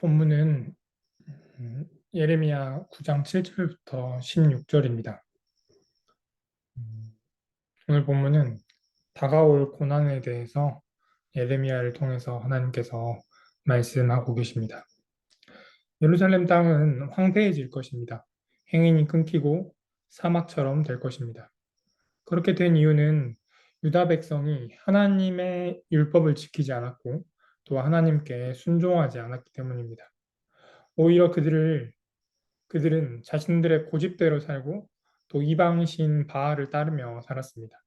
본문은 음, 예레미야 9장 7절부터 16절입니다. 음, 오늘 본문은 다가올 고난에 대해서 예레미야를 통해서 하나님께서 말씀하고 계십니다. 예루살렘 땅은 황폐해질 것입니다. 행인이 끊기고 사막처럼 될 것입니다. 그렇게 된 이유는 유다 백성이 하나님의 율법을 지키지 않았고 또 하나님께 순종하지 않았기 때문입니다. 오히려 그들을 그들은 자신들의 고집대로 살고 또 이방 신 바알을 따르며 살았습니다.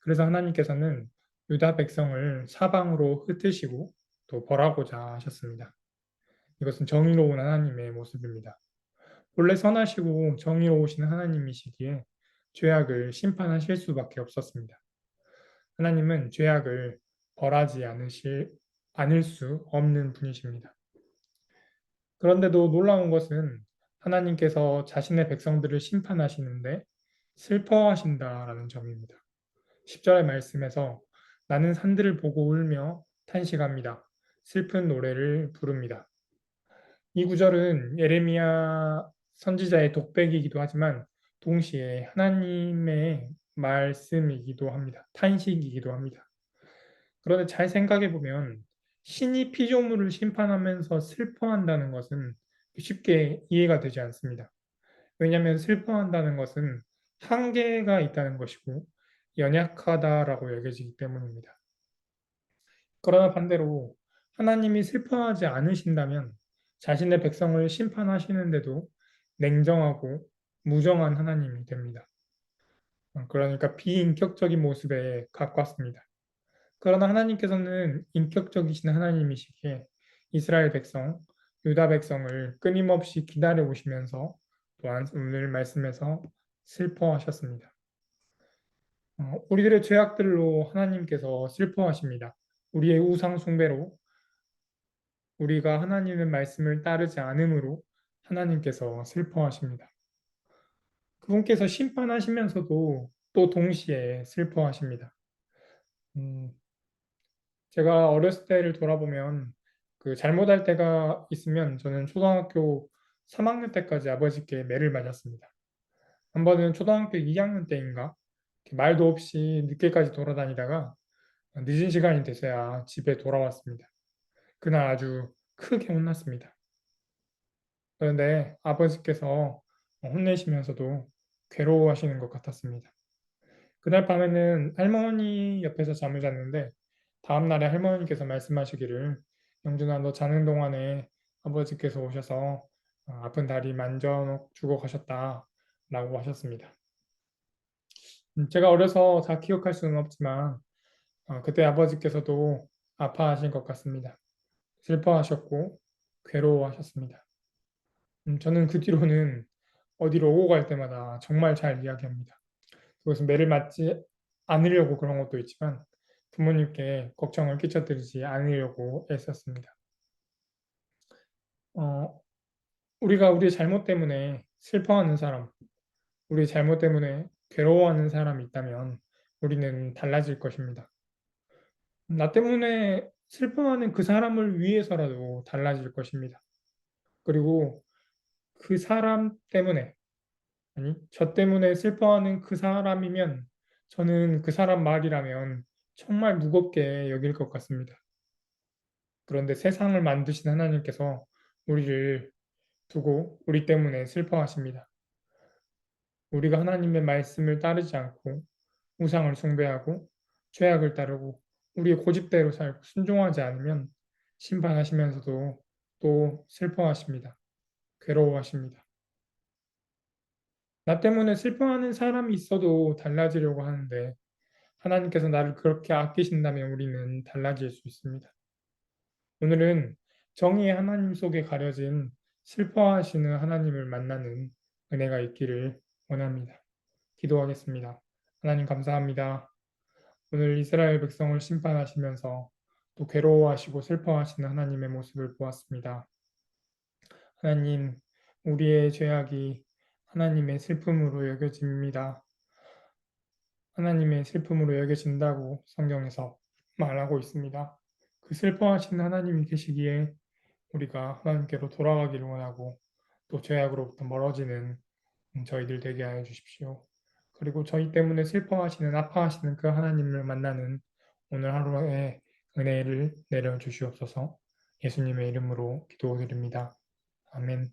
그래서 하나님께서는 유다 백성을 사방으로 흩으시고 또 벌하고자 하셨습니다. 이것은 정의로운 하나님의 모습입니다. 본래 선하시고 정의로우신 하나님이시기에 죄악을 심판하실 수밖에 없었습니다. 하나님은 죄악을 벌하지 않으실 않을 수 없는 분이십니다. 그런데도 놀라운 것은 하나님께서 자신의 백성들을 심판하시는데 슬퍼하신다라는 점입니다. 10절의 말씀에서 나는 산들을 보고 울며 탄식합니다. 슬픈 노래를 부릅니다. 이 구절은 예레미야 선지자의 독백이기도 하지만 동시에 하나님의 말씀이기도 합니다. 탄식이기도 합니다. 그런데 잘 생각해 보면 신이 피조물을 심판하면서 슬퍼한다는 것은 쉽게 이해가 되지 않습니다. 왜냐하면 슬퍼한다는 것은 한계가 있다는 것이고 연약하다라고 여겨지기 때문입니다. 그러나 반대로 하나님이 슬퍼하지 않으신다면 자신의 백성을 심판하시는데도 냉정하고 무정한 하나님이 됩니다. 그러니까 비인격적인 모습에 가깝습니다. 그러나 하나님께서는 인격적이신 하나님이시기에 이스라엘 백성, 유다 백성을 끊임없이 기다려 오시면서 또한 오늘 말씀에서 슬퍼하셨습니다. 어, 우리들의 죄악들로 하나님께서 슬퍼하십니다. 우리의 우상 숭배로 우리가 하나님의 말씀을 따르지 않음으로 하나님께서 슬퍼하십니다. 그분께서 심판하시면서도 또 동시에 슬퍼하십니다. 음, 제가 어렸을 때를 돌아보면 그 잘못할 때가 있으면 저는 초등학교 3학년 때까지 아버지께 매를 맞았습니다. 한 번은 초등학교 2학년 때인가 말도 없이 늦게까지 돌아다니다가 늦은 시간이 돼서야 집에 돌아왔습니다. 그날 아주 크게 혼났습니다. 그런데 아버지께서 혼내시면서도 괴로워하시는 것 같았습니다. 그날 밤에는 할머니 옆에서 잠을 잤는데 다음 날에 할머니께서 말씀하시기를 영준아 너 자는 동안에 아버지께서 오셔서 어, 아픈 다리 만져주고 가셨다 라고 하셨습니다. 음, 제가 어려서 다 기억할 수는 없지만 어, 그때 아버지께서도 아파하신 것 같습니다. 슬퍼하셨고 괴로워하셨습니다. 음, 저는 그 뒤로는 어디로 오고 갈 때마다 정말 잘 이야기합니다. 그것은 매를 맞지 않으려고 그런 것도 있지만 부모님께 걱정을 끼쳐드리지 않으려고 애썼습니다. 어, 우리가 우리의 잘못 때문에 슬퍼하는 사람, 우리의 잘못 때문에 괴로워하는 사람이 있다면 우리는 달라질 것입니다. 나 때문에 슬퍼하는 그 사람을 위해서라도 달라질 것입니다. 그리고 그 사람 때문에, 아니, 저 때문에 슬퍼하는 그 사람이면 저는 그 사람 말이라면 정말 무겁게 여길 것 같습니다. 그런데 세상을 만드신 하나님께서 우리를 두고 우리 때문에 슬퍼하십니다. 우리가 하나님의 말씀을 따르지 않고 우상을 숭배하고 죄악을 따르고 우리의 고집대로 살고 순종하지 않으면 심판하시면서도 또 슬퍼하십니다. 괴로워하십니다. 나 때문에 슬퍼하는 사람이 있어도 달라지려고 하는데 하나님께서 나를 그렇게 아끼신다면 우리는 달라질 수 있습니다. 오늘은 정의의 하나님 속에 가려진 슬퍼하시는 하나님을 만나는 은혜가 있기를 원합니다. 기도하겠습니다. 하나님 감사합니다. 오늘 이스라엘 백성을 심판하시면서 또 괴로워하시고 슬퍼하시는 하나님의 모습을 보았습니다. 하나님, 우리의 죄악이 하나님의 슬픔으로 여겨집니다. 하나님의 슬픔으로 여겨진다고 성경에서 말하고 있습니다. 그 슬퍼하시는 하나님이 계시기에 우리가 하나님께로 돌아가기를 원하고 또 죄악으로부터 멀어지는 음, 저희들 되게 하여 주십시오. 그리고 저희 때문에 슬퍼하시는 아파하시는 그 하나님을 만나는 오늘 하루의 은혜를 내려 주시옵소서. 예수님의 이름으로 기도드립니다. 아멘.